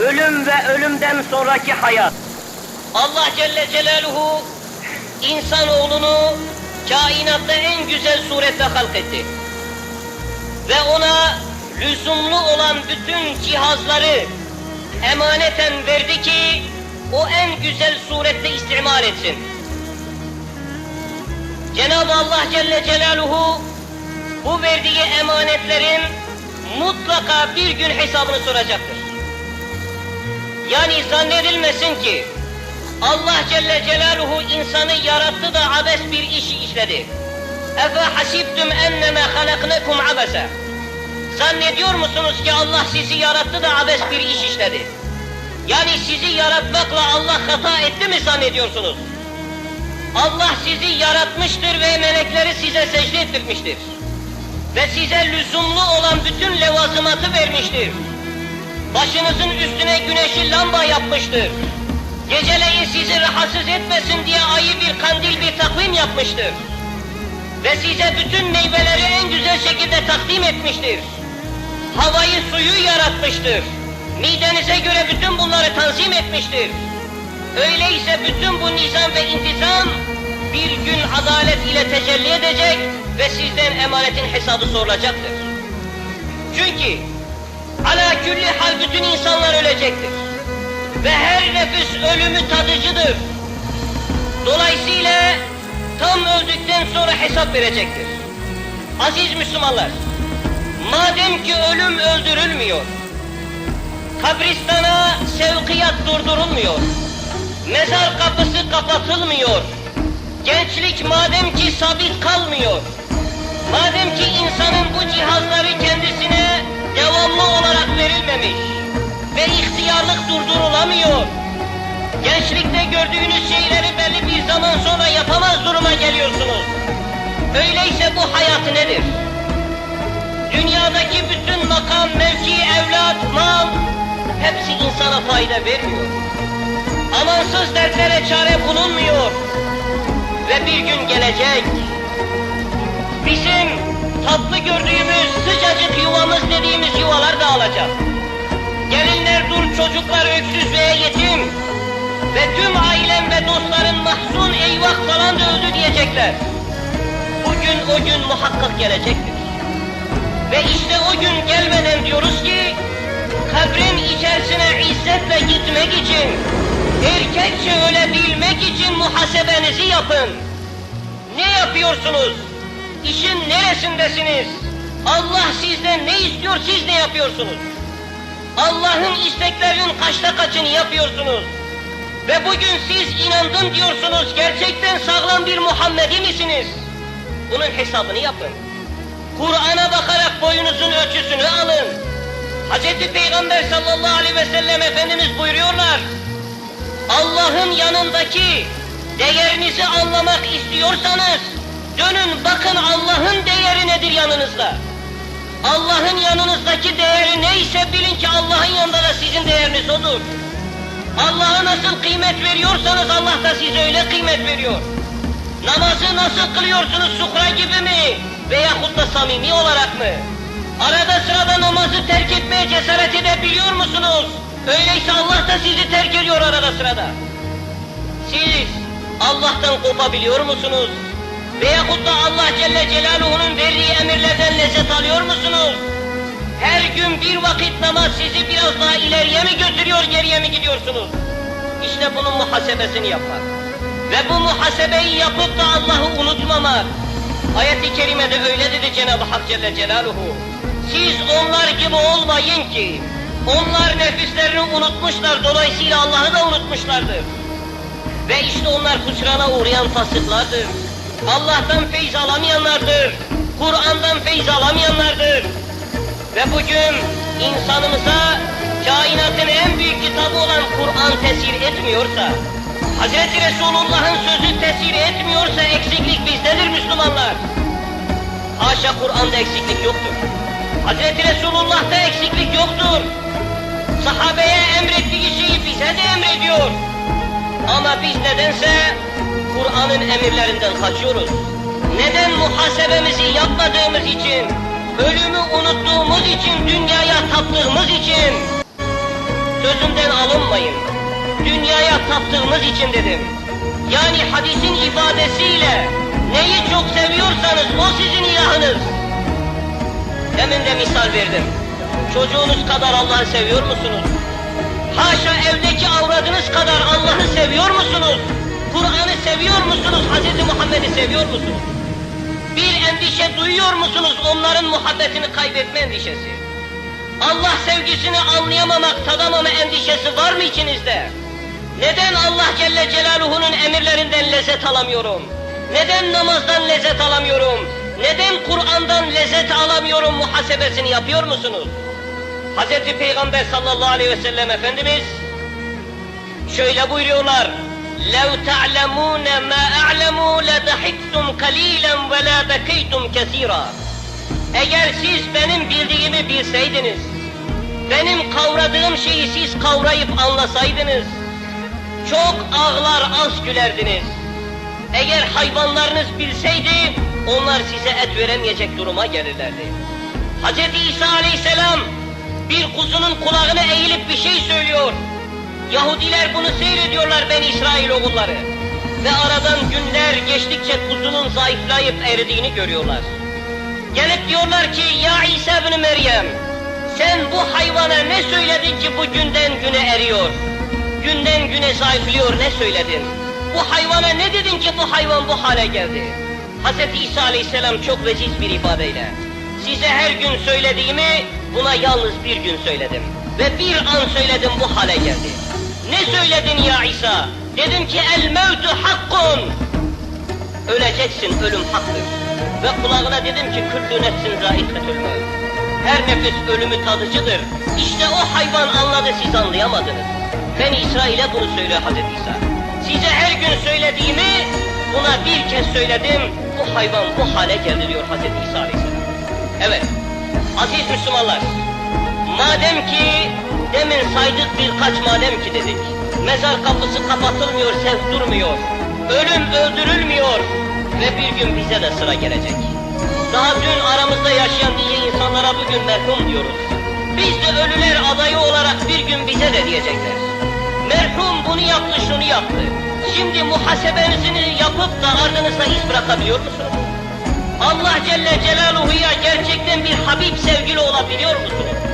ölüm ve ölümden sonraki hayat. Allah Celle Celaluhu insanoğlunu kainatta en güzel surette halk etti. Ve ona lüzumlu olan bütün cihazları emaneten verdi ki o en güzel surette istimal etsin. Cenab-ı Allah Celle Celaluhu bu verdiği emanetlerin mutlaka bir gün hesabını soracaktır. Yani zannedilmesin ki Allah Celle Celaluhu insanı yarattı da abes bir işi işledi. Efe hasibtum enneme halaknakum abese. Zannediyor musunuz ki Allah sizi yarattı da abes bir iş işledi? Yani sizi yaratmakla Allah hata etti mi zannediyorsunuz? Allah sizi yaratmıştır ve melekleri size secde ettirmiştir. Ve size lüzumlu olan bütün levazımatı vermiştir. Başınızın üstüne güneşi lamba yapmıştır. Geceleyin sizi rahatsız etmesin diye ayı bir kandil bir takvim yapmıştır. Ve size bütün meyveleri en güzel şekilde takdim etmiştir. Havayı suyu yaratmıştır. Midenize göre bütün bunları tanzim etmiştir. Öyleyse bütün bu nizam ve intizam bir gün adalet ile tecelli edecek ve sizden emanetin hesabı sorulacaktır. Çünkü ala külli hal bütün insanlar ölecektir. Ve her nefis ölümü tadıcıdır. Dolayısıyla tam öldükten sonra hesap verecektir. Aziz Müslümanlar, madem ki ölüm öldürülmüyor, kabristana sevkiyat durdurulmuyor, mezar kapısı kapatılmıyor, gençlik madem ki sabit kalmıyor, madem ki insanın bu cihazları kendisine devamlı olarak verilmemiş ve ihtiyarlık durdurulamıyor, gençlikte gördüğünüz şeyleri belli bir zaman sonra yapamaz duruma geliyorsunuz. Öyleyse bu hayat nedir? Dünyadaki bütün makam, mevki, evlat, mal hepsi insana fayda vermiyor. Amansız dertlere çare bulunmuyor. Ve bir gün gelecek. Bizim tatlı gördüğümüz sıcacık yuvamız dediğimiz yuvalar dağılacak. Gelinler dur, çocuklar öksüz veya yetim. Ve tüm ailem ve dostların mahzun eyvah falan da öldü diyecekler. Bugün o gün muhakkak gelecektir. Ve işte o gün gelmeden diyoruz ki, kabrin içerisine izzetle gitmek için, erkekçe ölebilmek için muhasebenizi yapın. Ne yapıyorsunuz? İşin neresindesiniz? Allah sizden ne istiyor, siz ne yapıyorsunuz? Allah'ın isteklerinin kaçta kaçını yapıyorsunuz? Ve bugün siz inandım diyorsunuz, gerçekten sağlam bir Muhammedi misiniz? Bunun hesabını yapın. Kur'an'a bakarak boyunuzun ölçüsünü alın. Hz. Peygamber sallallahu aleyhi ve sellem Efendimiz buyuruyorlar. Allah'ın yanındaki değerinizi anlamak istiyorsanız dönün bakın Allah'ın değeri nedir yanınızda. Allah'ın yanınızdaki değeri neyse bilin ki Allah'ın yanında da sizin değeriniz odur. Allah'a nasıl kıymet veriyorsanız Allah da size öyle kıymet veriyor. Namazı nasıl kılıyorsunuz sukra gibi mi? Veyahut da samimi olarak mı? Arada sırada namazı terk etmeye cesaret edebiliyor musunuz? Öyleyse Allah da sizi terk ediyor arada sırada. Siz Allah'tan kopabiliyor musunuz? Veyahut da Allah Celle Celaluhu'nun verdiği emirlerden lezzet alıyor musunuz? Her gün bir vakit namaz sizi biraz daha ileriye mi götürüyor, geriye mi gidiyorsunuz? İşte bunun muhasebesini yapmak. Ve bu muhasebeyi yapıp da Allah'ı unutmamak. Ayet-i kerimede öyle dedi Cenab-ı Hak Celle Celaluhu. Siz onlar gibi olmayın ki, onlar nefislerini unutmuşlar, dolayısıyla Allah'ı da unutmuşlardır. Ve işte onlar husrana uğrayan fasıklardır. Allah'tan feyz alamayanlardır. Kur'an'dan feyz alamayanlardır. Ve bugün insanımıza kainatın en büyük kitabı olan Kur'an tesir etmiyorsa, Hz. Resulullah'ın sözü tesir etmiyorsa eksiklik bizdedir Müslümanlar. Haşa Kur'an'da eksiklik yoktur. Hz. Resulullah'ta eksiklik yoktur. Sahabeye emrettiği şeyi bize de emrediyor. Ama biz nedense Kur'an'ın emirlerinden kaçıyoruz. Neden muhasebemizi yapmadığımız için, ölümü unuttuğumuz için, dünyaya taptığımız için Sözümden alınmayın. Dünyaya taptığımız için dedim. Yani hadisin ifadesiyle neyi çok seviyorsanız o sizin ilahınız. Demin de misal verdim. Çocuğunuz kadar Allah'ı seviyor musunuz? Haşa evdeki avradınız kadar? Kur'an'ı seviyor musunuz? Hz. Muhammed'i seviyor musunuz? Bir endişe duyuyor musunuz onların muhabbetini kaybetme endişesi? Allah sevgisini anlayamamak, tadamama endişesi var mı içinizde? Neden Allah Celle Celaluhu'nun emirlerinden lezzet alamıyorum? Neden namazdan lezzet alamıyorum? Neden Kur'an'dan lezzet alamıyorum muhasebesini yapıyor musunuz? Hz. Peygamber sallallahu aleyhi ve sellem Efendimiz şöyle buyuruyorlar. لَوْ تَعْلَمُونَ مَا أَعْلَمُ لَدَحِكْتُمْ قَلِيلًا وَلَا بَكَيْتُمْ كَثِيرًا Eğer siz benim bildiğimi bilseydiniz, benim kavradığım şeyi siz kavrayıp anlasaydınız, çok ağlar az gülerdiniz. Eğer hayvanlarınız bilseydi, onlar size et veremeyecek duruma gelirlerdi. Hz. İsa aleyhisselam bir kuzunun kulağına eğilip bir şey söylüyor. Yahudiler bunu seyrediyorlar ben İsrail oğulları. Ve aradan günler geçtikçe kuzunun zayıflayıp eridiğini görüyorlar. Gelip diyorlar ki ya İsa bin Meryem sen bu hayvana ne söyledin ki bu günden güne eriyor? Günden güne zayıflıyor ne söyledin? Bu hayvana ne dedin ki bu hayvan bu hale geldi? Hz. İsa aleyhisselam çok veciz bir ifadeyle. Size her gün söylediğimi buna yalnız bir gün söyledim. Ve bir an söyledim bu hale geldi. Ne söyledin ya İsa? Dedim ki el mevtu hakkun. Öleceksin, ölüm haktır. Ve kulağına dedim ki küllü nefsin zâiketül mevt. Her nefis ölümü tadıcıdır. İşte o hayvan anladı, siz anlayamadınız. Ben İsrail'e bunu söylüyor Hazreti İsa. Size her gün söylediğimi buna bir kez söyledim. Bu hayvan bu hale geldi diyor Hazreti İsa Aleyhisselam. Evet, aziz Müslümanlar, madem ki demin saydık birkaç madem ki dedik, mezar kapısı kapatılmıyor, sevk durmuyor, ölüm öldürülmüyor ve bir gün bize de sıra gelecek. Daha dün aramızda yaşayan nice insanlara bugün merhum diyoruz. Biz de ölüler adayı olarak bir gün bize de diyecekler. Merhum bunu yaptı, şunu yaptı. Şimdi muhasebenizi yapıp da ardınızda iz bırakabiliyor musunuz? Allah Celle Celaluhu'ya gerçekten bir Habib sevgili olabiliyor musunuz?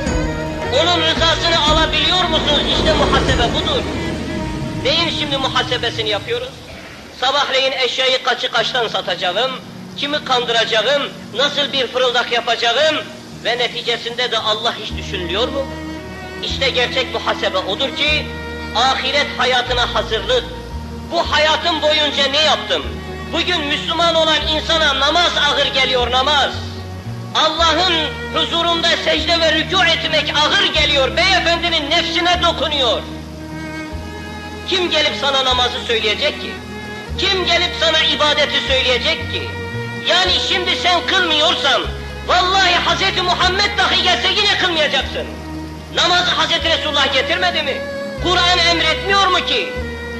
Onun rızasını alabiliyor musunuz? İşte muhasebe budur. Neyin şimdi muhasebesini yapıyoruz? Sabahleyin eşyayı kaçı kaçtan satacağım, kimi kandıracağım, nasıl bir fırıldak yapacağım ve neticesinde de Allah hiç düşünülüyor mu? İşte gerçek muhasebe odur ki, ahiret hayatına hazırlık. Bu hayatım boyunca ne yaptım? Bugün Müslüman olan insana namaz ağır geliyor namaz. Allah'ın huzurunda secde ve rükû etmek ağır geliyor. Beyefendinin nefsine dokunuyor. Kim gelip sana namazı söyleyecek ki? Kim gelip sana ibadeti söyleyecek ki? Yani şimdi sen kılmıyorsan, vallahi Hz. Muhammed dahi gelse yine kılmayacaksın. Namazı Hz. Resulullah getirmedi mi? Kur'an emretmiyor mu ki?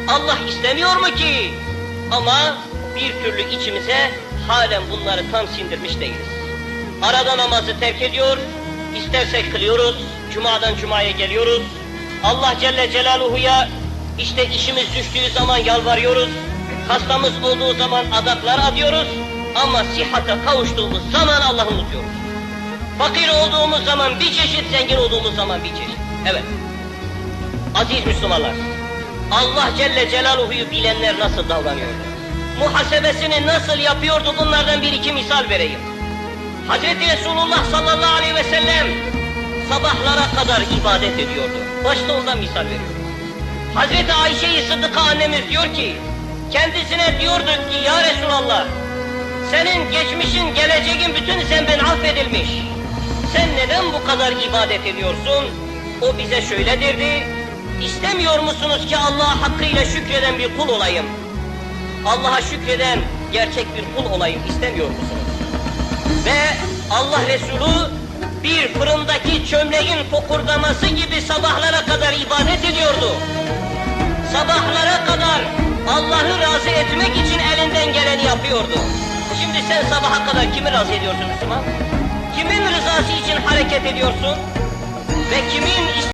Allah istemiyor mu ki? Ama bir türlü içimize halen bunları tam sindirmiş değiliz. Arada namazı terk ediyor, istersek kılıyoruz, cumadan cumaya geliyoruz. Allah Celle Celaluhu'ya işte işimiz düştüğü zaman yalvarıyoruz, hastamız olduğu zaman adaklar adıyoruz ama sihhate kavuştuğumuz zaman Allah'ı unutuyoruz. Fakir olduğumuz zaman bir çeşit, zengin olduğumuz zaman bir çeşit. Evet. Aziz Müslümanlar, Allah Celle Celaluhu'yu bilenler nasıl davranıyordu? Muhasebesini nasıl yapıyordu bunlardan bir iki misal vereyim. Hazreti Resulullah sallallahu aleyhi ve sellem sabahlara kadar ibadet ediyordu. Başta ondan misal veriyorum. Hazreti Ayşe-i Sıddıka annemiz diyor ki, kendisine diyorduk ki ya Resulallah, senin geçmişin, geleceğin bütün zembin affedilmiş. Sen neden bu kadar ibadet ediyorsun? O bize şöyle derdi, istemiyor musunuz ki Allah'a hakkıyla şükreden bir kul olayım? Allah'a şükreden gerçek bir kul olayım istemiyor musunuz? Ve Allah Resulü bir fırındaki çömleğin fokurdaması gibi sabahlara kadar ibadet ediyordu. Sabahlara kadar Allah'ı razı etmek için elinden geleni yapıyordu. Şimdi sen sabaha kadar kimi razı ediyorsun Müslüman? Kimin rızası için hareket ediyorsun? Ve kimin